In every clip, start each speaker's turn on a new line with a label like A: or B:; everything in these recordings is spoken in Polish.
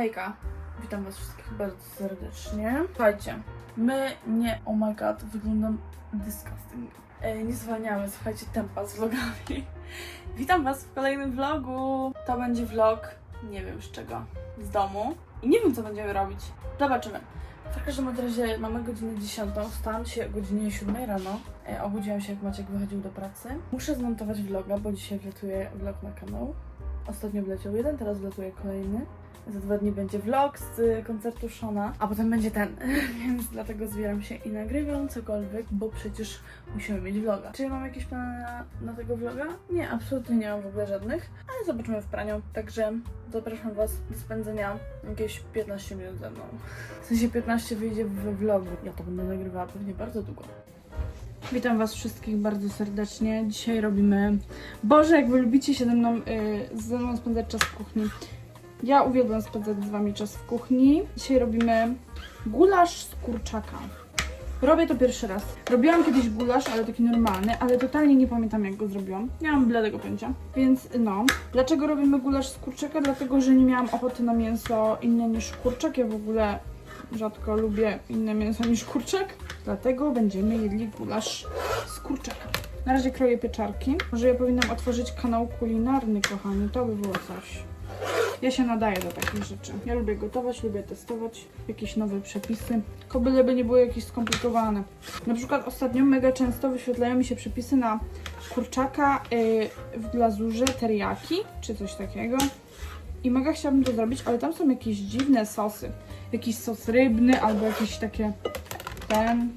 A: Hejka, witam was wszystkich bardzo serdecznie. Słuchajcie, my nie, oh my god, wyglądam disgusting. E, nie zwalniamy, słuchajcie, tempa z vlogami. Witam was w kolejnym vlogu. To będzie vlog, nie wiem z czego, z domu. I nie wiem, co będziemy robić. Zobaczymy. W każdym razie mamy godzinę 10. Wstałam się o godzinie 7 rano. E, obudziłam się, jak Maciek wychodził do pracy. Muszę zmontować vloga, bo dzisiaj wlatuje vlog na kanał. Ostatnio wleciał jeden, teraz wlatuje kolejny. Za dwa dni będzie vlog z y, koncertu Shona, a potem będzie ten, więc dlatego zbieram się i nagrywam cokolwiek, bo przecież musimy mieć vloga. Czy ja mam jakieś plany na, na tego vloga? Nie, absolutnie nie mam w ogóle żadnych, ale zobaczymy w praniu. Także zapraszam Was do spędzenia jakieś 15 minut ze mną. W sensie 15 wyjdzie w vlogu. Ja to będę nagrywała pewnie bardzo długo. Witam Was wszystkich bardzo serdecznie. Dzisiaj robimy. Boże, jak Wy lubicie się ze mną, yy, ze mną spędzać czas w kuchni. Ja uwielbiam spędzać z Wami czas w kuchni. Dzisiaj robimy gulasz z kurczaka. Robię to pierwszy raz. Robiłam kiedyś gulasz, ale taki normalny, ale totalnie nie pamiętam jak go zrobiłam. Nie mam bladego pojęcia. Więc no. Dlaczego robimy gulasz z kurczaka? Dlatego, że nie miałam ochoty na mięso inne niż kurczak. Ja w ogóle rzadko lubię inne mięso niż kurczak. Dlatego będziemy jedli gulasz z kurczaka. Na razie kroję pieczarki. Może ja powinnam otworzyć kanał kulinarny, kochani. To by było coś. Ja się nadaję do takich rzeczy. Ja lubię gotować, lubię testować jakieś nowe przepisy. Tylko byleby nie były jakieś skomplikowane. Na przykład ostatnio mega często wyświetlają mi się przepisy na kurczaka yy, w glazurze teriyaki, czy coś takiego. I mega chciałabym to zrobić, ale tam są jakieś dziwne sosy. Jakiś sos rybny albo jakieś takie ten.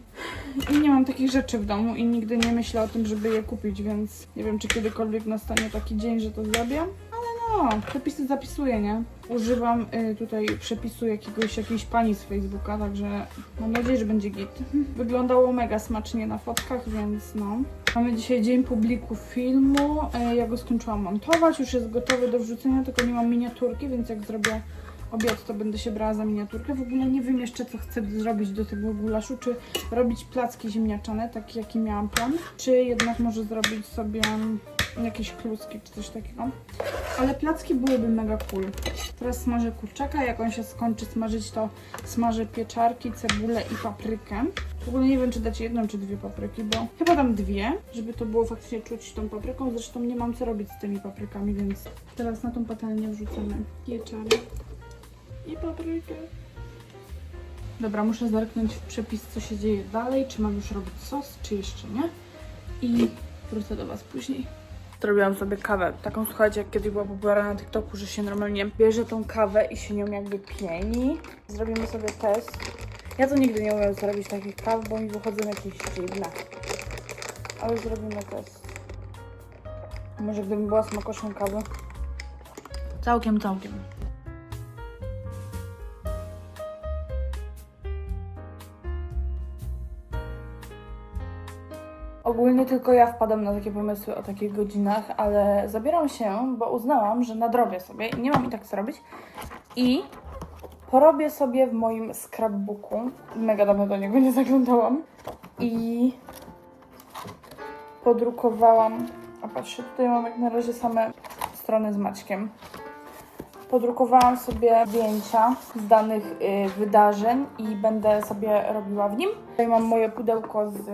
A: I nie mam takich rzeczy w domu i nigdy nie myślę o tym, żeby je kupić, więc nie wiem, czy kiedykolwiek nastanie taki dzień, że to zrobię. No, przepisy zapisuję, nie? Używam y, tutaj przepisu jakiegoś, jakiejś pani z Facebooka, także mam nadzieję, że będzie git. Wyglądało mega smacznie na fotkach, więc no. Mamy dzisiaj dzień publiku filmu. Y, ja go skończyłam montować, już jest gotowy do wrzucenia, tylko nie mam miniaturki, więc jak zrobię obiad, to będę się brała za miniaturkę. W ogóle nie wiem jeszcze, co chcę zrobić do tego gulaszu. Czy robić placki ziemniaczane, taki jaki miałam plan, czy jednak może zrobić sobie jakieś kluski, czy coś takiego. Ale placki byłyby mega cool. Teraz smażę kurczaka, jak on się skończy smażyć, to smażę pieczarki, cebulę i paprykę. W ogóle nie wiem, czy dać jedną, czy dwie papryki, bo chyba dam dwie, żeby to było faktycznie czuć tą papryką. Zresztą nie mam co robić z tymi paprykami, więc teraz na tą patelnię wrzucamy pieczarek i paprykę. Dobra, muszę zerknąć w przepis, co się dzieje dalej. Czy mam już robić sos, czy jeszcze nie. I wrócę do Was później. Zrobiłam sobie kawę. Taką, słuchajcie, jak kiedyś była popularna na TikToku, że się normalnie bierze tą kawę i się nią jakby pieni. Zrobimy sobie test. Ja to nigdy nie umiem zrobić takich kaw, bo mi wychodzą jakieś dziwne. Ale zrobimy test. Może gdybym była smakoszą kawy. Całkiem, całkiem. Ogólnie tylko ja wpadam na takie pomysły o takich godzinach, ale zabieram się, bo uznałam, że nadrobię sobie i nie mam i tak co robić. I porobię sobie w moim scrapbooku. Mega dawno do niego nie zaglądałam. I podrukowałam. A patrzcie, tutaj mam jak na razie same strony z Maćkiem. Podrukowałam sobie zdjęcia z danych y, wydarzeń i będę sobie robiła w nim. Tutaj mam moje pudełko z,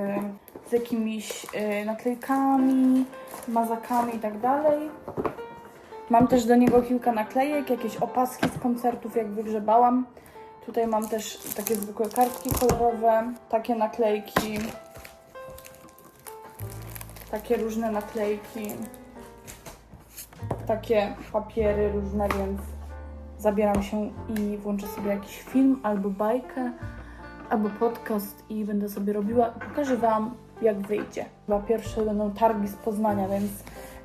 A: z jakimiś y, naklejkami, mazakami i tak dalej. Mam też do niego kilka naklejek, jakieś opaski z koncertów, jak wygrzebałam. Tutaj mam też takie zwykłe kartki kolorowe, takie naklejki, takie różne naklejki takie papiery różne, więc zabieram się i włączę sobie jakiś film albo bajkę, albo podcast i będę sobie robiła. Pokażę Wam, jak wyjdzie. Chyba pierwsze będą targi z Poznania, więc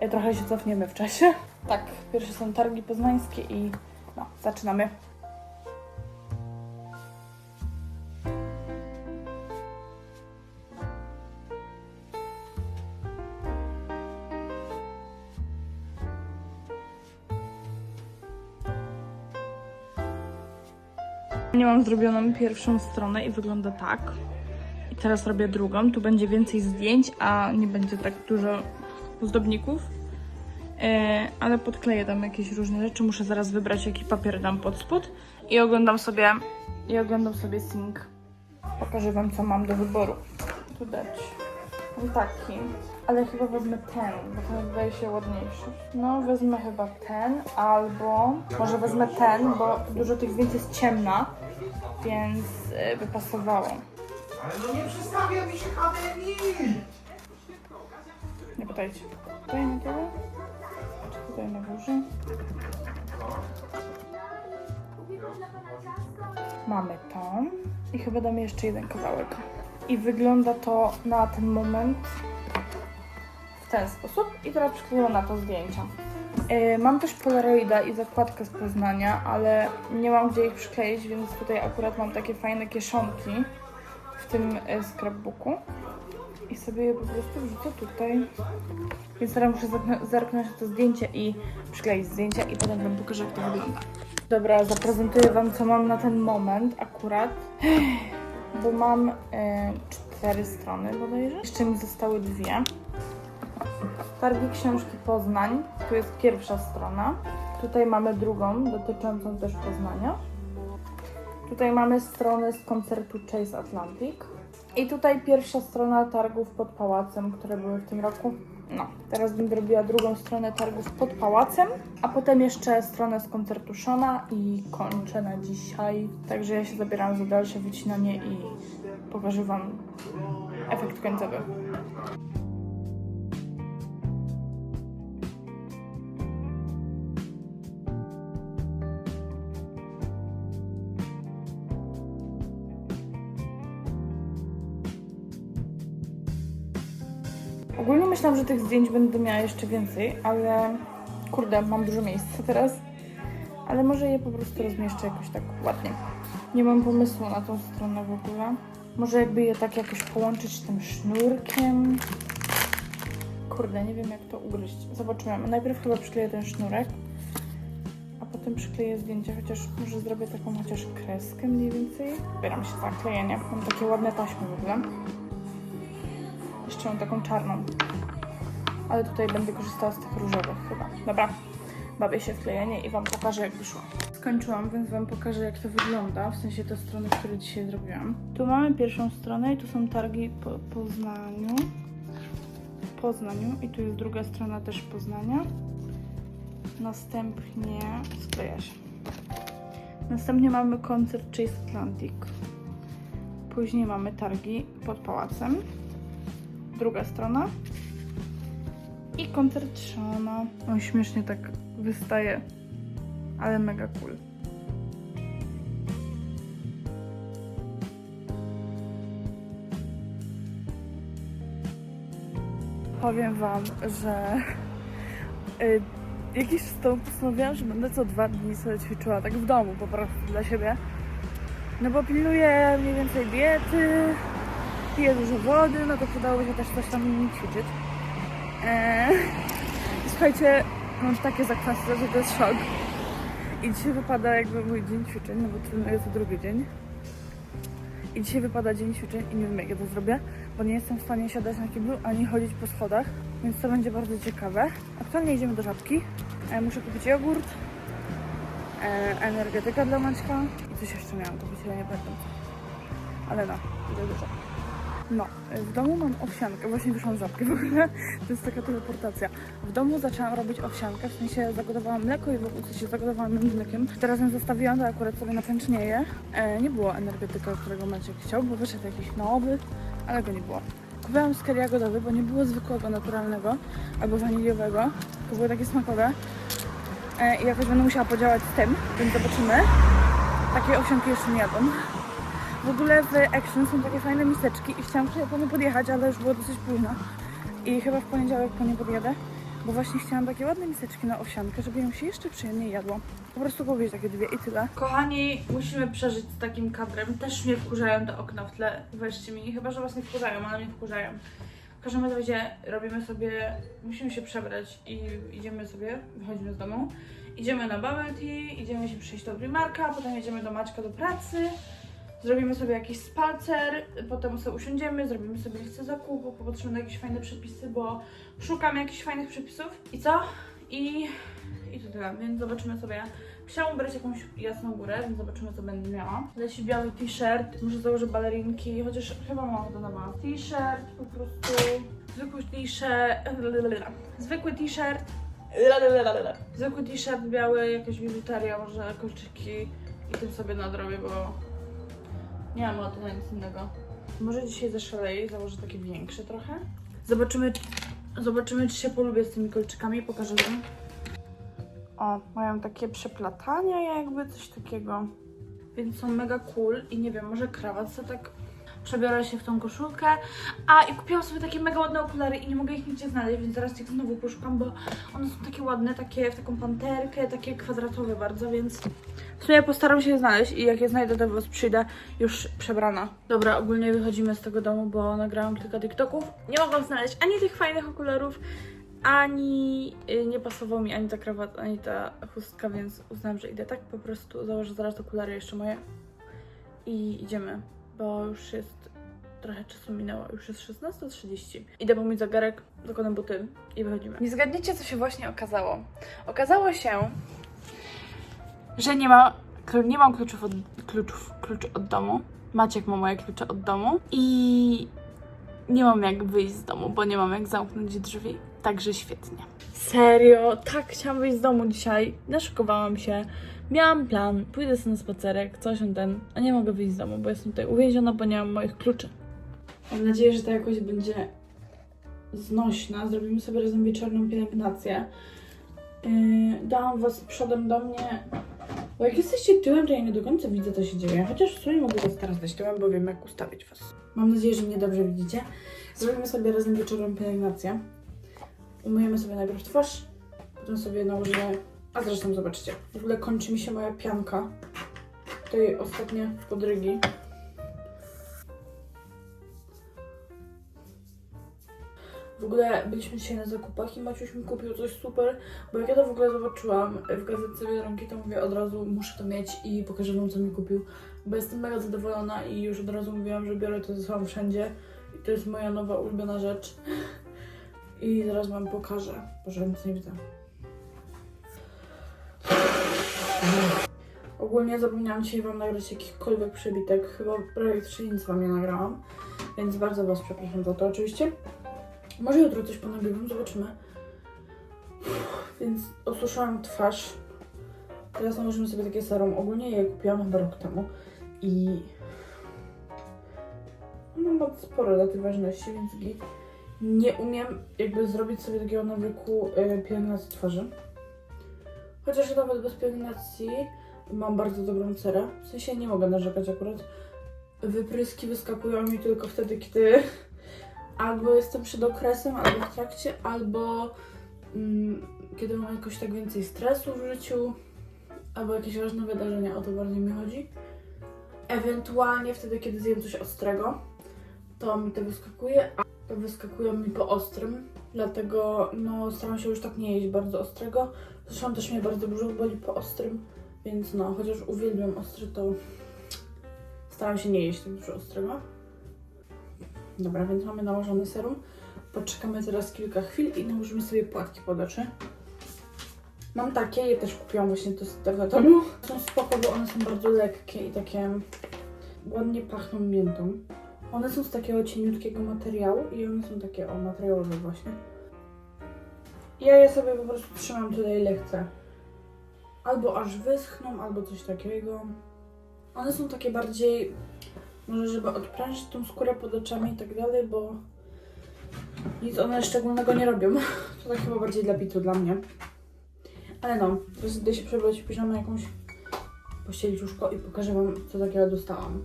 A: e, trochę się cofniemy w czasie. Tak, pierwsze są targi poznańskie i no, zaczynamy. Nie mam zrobioną pierwszą stronę i wygląda tak. Teraz robię drugą. Tu będzie więcej zdjęć, a nie będzie tak dużo ozdobników. E, ale podkleję tam jakieś różne rzeczy. Muszę zaraz wybrać, jaki papier dam pod spód. I oglądam sobie, i oglądam sobie Sync. Pokażę wam, co mam do wyboru. Tu dać. Mam taki, ale chyba wezmę ten, bo ten wydaje się ładniejszy. No, wezmę chyba ten, albo może wezmę ten, bo dużo tych zdjęć jest ciemna, więc e, by pasowało.
B: Ale no nie przestawia mi się kamery!
A: Nie pytajcie. Tutaj na dole? Czy tutaj na górze? Mamy to. I chyba damy jeszcze jeden kawałek. I wygląda to na ten moment w ten sposób. I teraz przykleję na to zdjęcia. Yy, mam też Polaroida i zakładkę z Poznania, ale nie mam gdzie ich przykleić, więc tutaj akurat mam takie fajne kieszonki tym e, scrapbooku. I sobie je po prostu wrzucę tutaj. Więc teraz muszę zerknąć to zdjęcie i przykleić zdjęcia i potem wam pokażę, jak to wygląda. Dobra, zaprezentuję wam, co mam na ten moment akurat. Bo mam e, cztery strony bodajże. Jeszcze mi zostały dwie. Targi Książki Poznań. Tu jest pierwsza strona. Tutaj mamy drugą, dotyczącą też Poznania. Tutaj mamy stronę z koncertu Chase Atlantic. I tutaj pierwsza strona targów pod pałacem, które były w tym roku. No, teraz będę robiła drugą stronę targów pod pałacem, a potem jeszcze stronę z koncertu Shona i kończę na dzisiaj. Także ja się zabieram za dalsze wycinanie i pokażę Wam efekt końcowy. Ogólnie myślałam, że tych zdjęć będę miała jeszcze więcej, ale kurde, mam dużo miejsca teraz. Ale może je po prostu rozmieszczę jakoś tak ładnie. Nie mam pomysłu na tą stronę w ogóle. Może jakby je tak jakoś połączyć tym sznurkiem. Kurde, nie wiem jak to ugryźć. Zobaczymy. Najpierw chyba przykleję ten sznurek, a potem przykleję zdjęcie, chociaż może zrobię taką chociaż kreskę mniej więcej. Bieram się za klejenie. Mam takie ładne taśmy w ogóle. Jeszcze taką czarną. Ale tutaj będę korzystała z tych różowych chyba. Dobra, bawię się w klejenie i Wam pokażę jak wyszło. Skończyłam, więc Wam pokażę jak to wygląda, w sensie te strony, które dzisiaj zrobiłam. Tu mamy pierwszą stronę i tu są targi po Poznaniu. Poznaniu i tu jest druga strona też Poznania. Następnie skleja się. Następnie mamy koncert Chase Atlantic. Później mamy targi pod pałacem druga strona. I koncert Shona. On śmiesznie tak wystaje, ale mega cool. Powiem wam, że y, jakiś czas temu postanowiłam, że będę co dwa dni sobie ćwiczyła, tak w domu po prostu dla siebie. No bo pilnuję mniej więcej diety, piję dużo wody, no to przydałoby się też coś tam ćwiczyć. Eee, słuchajcie, mam takie zakwasy, że to jest szok. I dzisiaj wypada jakby mój dzień ćwiczeń, no bo trenuję co drugi dzień. I dzisiaj wypada dzień ćwiczeń i nie wiem jak ja to zrobię, bo nie jestem w stanie siadać na kiblu ani chodzić po schodach, więc to będzie bardzo ciekawe. Aktualnie idziemy do żabki. E, muszę kupić jogurt, e, energetyka dla Maćka i coś jeszcze miałam kupić, ale nie pamiętam. Ale no, idę do żabki. No, w domu mam owsiankę, właśnie wyszłam z żabki w ogóle, to jest taka teleportacja. W domu zaczęłam robić owsiankę, w sensie zagotowałam mleko i w ogóle sensie zagotowałam mlekiem. Teraz ją zostawiłam, to akurat sobie napęcznieje. E, nie było energetyka, którego Maciek chciał, bo wyszedł jakiś nowy, ale go nie było. Kupiłam sker jagodowy, bo nie było zwykłego, naturalnego albo waniliowego, to były takie smakowe. E, I jakoś będę musiała podziałać z tym, więc zobaczymy. Takie owsianki jeszcze nie jadłam. W ogóle w Action są takie fajne miseczki i chciałam po nie podjechać, ale już było dosyć późno. I chyba w poniedziałek po nie podjadę, bo właśnie chciałam takie ładne miseczki na owsiankę, żeby ją się jeszcze przyjemniej jadło. Po prostu kupić takie dwie i tyle. Kochani, musimy przeżyć z takim kadrem. Też mnie wkurzają te okna w tle. Weźcie mi, chyba że was nie wkurzają, ale mnie wkurzają. W każdym razie robimy sobie, musimy się przebrać i idziemy sobie, wychodzimy z domu. Idziemy na bubble tea, idziemy się przyjść do Primarka, potem jedziemy do Maćka do pracy. Zrobimy sobie jakiś spacer, potem sobie usiądziemy, zrobimy sobie listę zakupów, popatrzymy na jakieś fajne przepisy, bo szukam jakichś fajnych przepisów. I co? I, i to tyle, więc zobaczymy sobie. Chciałam ubrać jakąś jasną górę, więc zobaczymy co będę miała. Leci biały t-shirt, może założę balerinki, chociaż chyba mam to na T-shirt po prostu, zwykły t-shirt, zwykły t-shirt, zwykły t-shirt biały, jakaś biżuteria, może kolczyki i tym sobie nadrobię, bo nie mam ochoty nic innego. Może dzisiaj zaszaleję i założę takie większe trochę. Zobaczymy, zobaczymy czy się polubię z tymi kolczykami, pokażę wam. O, mają takie przeplatania jakby, coś takiego. Więc są mega cool i nie wiem, może krawat sobie tak przebiorę się w tą koszulkę. A i kupiłam sobie takie mega ładne okulary i nie mogę ich nigdzie znaleźć, więc zaraz ich znowu poszukam, bo one są takie ładne, takie w taką panterkę, takie kwadratowe bardzo, więc w sumie postaram się je znaleźć i jak je znajdę, to was przyjdę już przebrana. Dobra, ogólnie wychodzimy z tego domu, bo nagrałam kilka TikToków. Nie mogłam znaleźć ani tych fajnych okularów, ani y, nie pasował mi ani ta krawata, ani ta chustka, więc uznałam, że idę tak po prostu. Założę zaraz okulary jeszcze moje i idziemy, bo już jest trochę czasu minęło, już jest 16.30. Idę po mój zegarek, zakładam buty i wychodzimy. Nie zgadniecie, co się właśnie okazało. Okazało się, że nie ma, nie mam kluczów od, kluczów, kluczy od domu. Maciek ma moje klucze od domu i nie mam jak wyjść z domu, bo nie mam jak zamknąć drzwi. Także świetnie. Serio, tak chciałam wyjść z domu dzisiaj. Naszykowałam się. Miałam plan, pójdę sobie na spacerek, coś on ten, a nie mogę wyjść z domu, bo jestem tutaj uwięziona, bo nie mam moich kluczy. Mam nadzieję, że ta jakoś będzie znośna. Zrobimy sobie razem wieczorną pielęgnację. Yy, dałam was przodem do mnie, bo jak jesteście tyłem, to ja nie do końca widzę, co się dzieje. Chociaż w sumie mogę was teraz dać tyłem, bo wiem, jak ustawić was. Mam nadzieję, że mnie dobrze widzicie. Zrobimy sobie razem wieczorną pielęgnację. Umyjemy sobie najpierw twarz, potem sobie nałożymy... A zresztą zobaczcie, w ogóle kończy mi się moja pianka. Tutaj ostatnie podrygi. W ogóle byliśmy dzisiaj na zakupach i Maciuś mi kupił coś super, bo jak ja to w ogóle zobaczyłam w gazetce Biedronki, to mówię od razu muszę to mieć i pokażę wam co mi kupił, bo jestem mega zadowolona i już od razu mówiłam, że biorę to ze sobą wszędzie i to jest moja nowa ulubiona rzecz i zaraz wam pokażę, Boże, nic nie widzę. Ogólnie zapomniałam dzisiaj wam nagrać jakichkolwiek przebitek, chyba prawie jeszcze nic wam nie nagrałam, więc bardzo was przepraszam za to oczywiście. Może jutro coś ponagrywam, zobaczymy. Więc osuszyłam twarz. Teraz nałożymy sobie takie serum. Ogólnie je kupiłam chyba rok temu. I ono ma sporo daty ważności, więc. Nie umiem jakby zrobić sobie takiego nawyku y, pielęgnacji twarzy. Chociaż nawet bez pielęgnacji mam bardzo dobrą cerę. W sensie nie mogę narzekać akurat. Wypryski wyskakują mi tylko wtedy, kiedy albo jestem przed okresem, albo w trakcie, albo mm, kiedy mam jakoś tak więcej stresu w życiu, albo jakieś ważne wydarzenia, o to bardziej mi chodzi. Ewentualnie wtedy, kiedy zjem coś ostrego, to mi to wyskakuje, a to wyskakują mi po ostrym, dlatego no staram się już tak nie jeść bardzo ostrego. Zresztą też mnie bardzo dużo boli po ostrym, więc no, chociaż uwielbiam ostry, to staram się nie jeść tak dużo ostrego. Dobra, więc mamy nałożony serum. Poczekamy teraz kilka chwil i nałożymy sobie płatki pod oczy. Mam takie, je też kupiłam właśnie to z tego. Są spoko, bo one są bardzo lekkie i takie ładnie pachną miętą. One są z takiego cieniutkiego materiału i one są takie o materiałowe właśnie. Ja je sobie po prostu trzymam tutaj ile chcę. Albo aż wyschną, albo coś takiego. One są takie bardziej może żeby odprężyć tą skórę pod oczami i tak dalej, bo nic one szczególnego nie robią. To tak chyba bardziej dla bitu dla mnie. Ale no, idę się przebrać w piżamę jakąś pościelić łóżko i pokażę wam, co takiego dostałam.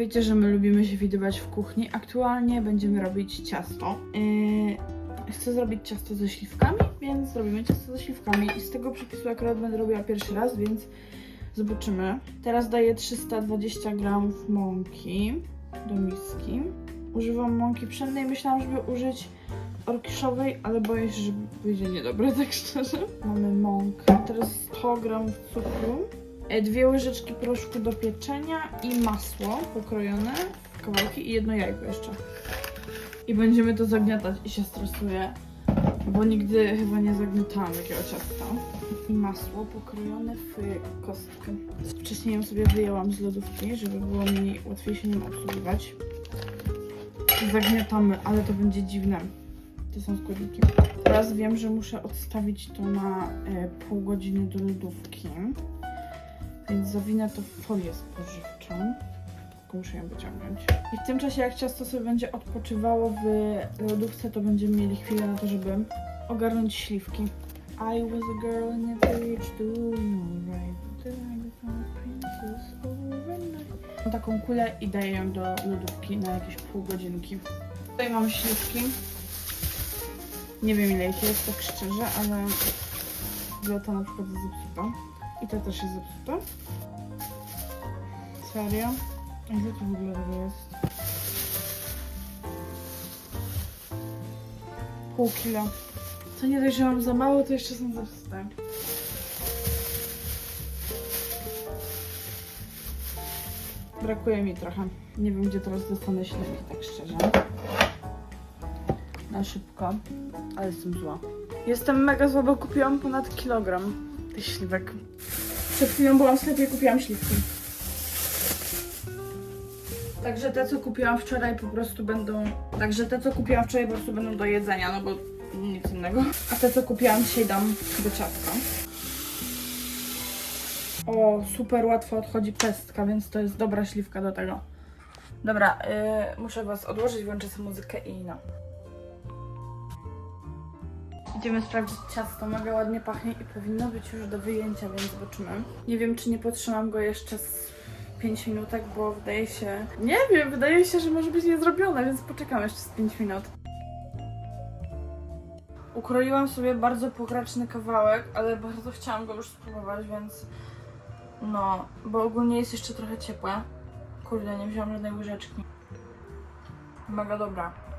A: Wiecie, że my lubimy się widywać w kuchni. Aktualnie będziemy robić ciasto. Yy, chcę zrobić ciasto ze śliwkami więc zrobimy ciasto ze śliwkami. I z tego przepisu akurat będę robiła pierwszy raz, więc zobaczymy. Teraz daję 320 gramów mąki do miski. Używam mąki pszennej. Myślałam, żeby użyć orkiszowej, ale boję się, że wyjdzie niedobre, tak szczerze. Mamy mąkę. Teraz 100 gramów cukru. E, Dwie łyżeczki proszku do pieczenia i masło pokrojone w kawałki i jedno jajko jeszcze. I będziemy to zagniatać i się stresuję, bo nigdy chyba nie zagniatałam takiego ciasta. I masło pokrojone w kostkę. Wcześniej ją sobie wyjęłam z lodówki, żeby było mi łatwiej się nim obsługiwać. Zagniatamy, ale to będzie dziwne. To są składniki. Teraz wiem, że muszę odstawić to na e, pół godziny do lodówki. Więc zawinę to w folię spożywczą. Tylko muszę ją wyciągnąć. I w tym czasie, jak ciasto sobie będzie odpoczywało w lodówce, to będziemy mieli chwilę na to, żeby ogarnąć śliwki. I was a girl in a village doing taką kulę i daję ją do lodówki na jakieś pół godzinki. Tutaj mam śliwki. Nie wiem ile ich jest, tak szczerze, ale ta na przykład zepsuta. I ta też jest zepsuta. Serio? Ile tu w ogóle tego jest? Pół kilo. To nie dość, że mam za mało, to jeszcze są zepsute. Brakuje mi trochę. Nie wiem, gdzie teraz dostanę śliwki, tak szczerze. Na szybko, ale jestem zła. Jestem mega zła, bo kupiłam ponad kilogram tych śliwek. Przed chwilą byłam w sklepie i kupiłam śliwki. Także te, co kupiłam wczoraj, po prostu będą. Także te, co kupiłam wczoraj, po prostu będą do jedzenia, no bo nic innego. A te, co kupiłam dzisiaj, dam do ciastka. O, super łatwo odchodzi pestka, więc to jest dobra śliwka do tego. Dobra, yy, muszę Was odłożyć, włączę sobie muzykę i no. Idziemy sprawdzić ciasto, mega ładnie pachnie i powinno być już do wyjęcia, więc zobaczymy. Nie wiem, czy nie potrzymam go jeszcze z 5 minutek, bo wydaje się... Nie wiem, wydaje się, że może być niezrobione, więc poczekam jeszcze z 5 minut. Ukroiłam sobie bardzo pokraczny kawałek, ale bardzo chciałam go już spróbować, więc... No, bo ogólnie jest jeszcze trochę ciepłe. Kurde, nie wziąłam żadnej łyżeczki. Mega dobra.